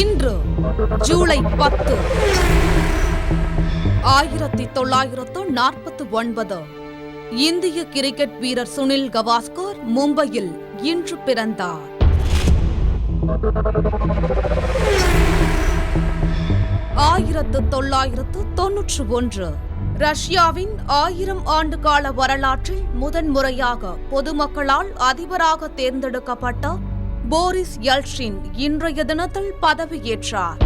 இன்று ஜூலை பத்து ஆயிரத்தி தொள்ளாயிரத்து நாற்பத்தி ஒன்பது. இந்திய கிரிக்கெட் வீரர் சுனில் கவாஸ்கர் மும்பையில் இன்று பிறந்தார். ஆயிரத்து தொள்ளாயிரத்து தொன்னூற்று ஒன்று ரஷ்யாவின் ஆயிரம் ஆண்டு கால வரலாற்றில் முதன்முறையாக பொதுமக்களால் அதிபராக தேர்ந்தெடுக்கப்பட்ட போரிஸ் யல்ஷின் இன்றைய தினத்தில் பதவியேற்றார்.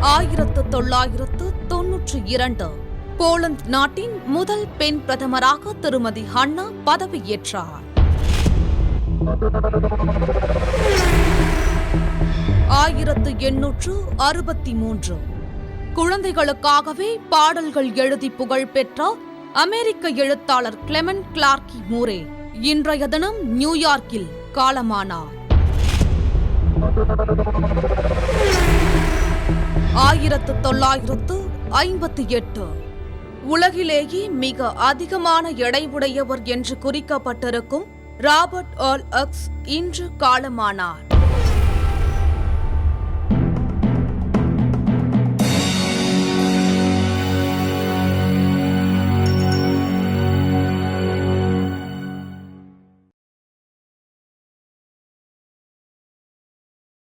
ஆயிரத்து தொள்ளாயிரத்து தொன்னூற்றி இரண்டு. போலந்து நாட்டின் முதல் பெண் பிரதமராக திருமதி ஹன்னா பதவியேற்றார். ஆயிரத்து எண்ணூற்று அறுபத்தி மூன்று. குழந்தைகளுக்காகவே பாடல்கள் எழுதி புகழ் பெற்ற அமெரிக்க எழுத்தாளர் கிளெமன் கிளார்கி மூரே இன்றைய தினம் நியூயார்க்கில் காலமானார். ஆயிரத்து தொள்ளாயிரத்து ஐம்பத்தி எட்டு. உலகிலேயே மிக அதிகமான எடை உடையவர் என்று குறிக்கப்பட்டிருக்கும் ராபர்ட் ஆல் அக்ஸ் இன்று காலமானார்.